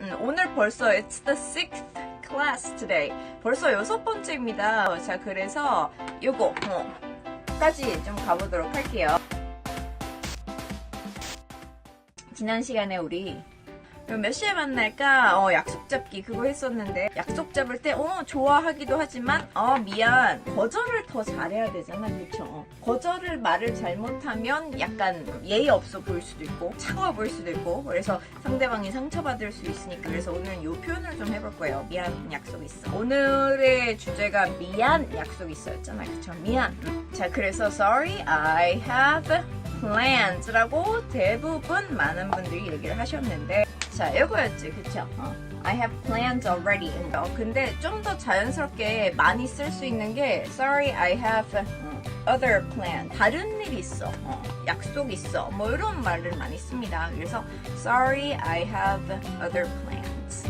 음, 오늘 벌써 it's the sixth class today. 벌써 여섯 번째입니다. 자, 그래서 요거 어, 까지 좀 가보도록 할게요. 지난 시간에 우리 몇 시에 만날까? 어, 약속 잡기 그거 했었는데 약속 잡을 때 어, 좋아하기도 하지만 어, 미안. 거절을 더 잘해야 되잖아. 그쵸? 거절을 말을 잘못하면 약간 예의 없어 보일 수도 있고 차가워 보일 수도 있고 그래서 상대방이 상처받을 수 있으니까 그래서 오늘은 요 표현을 좀 해볼 거예요. 미안 약속 있어. 오늘의 주제가 미안 약속 있어였잖아. 그쵸? 미안. 음. 자, 그래서 sorry I have plans라고 대부분 많은 분들이 얘기를 하셨는데 자 이거였지 그쵸? 어. I have plans already 어, 근데 좀 더 자연스럽게 많이 쓸 수 있는 게 Sorry I have 어, other plan 다른 일 있어 어, 약속 있어 뭐 이런 말을 많이 씁니다 그래서 Sorry I have other plans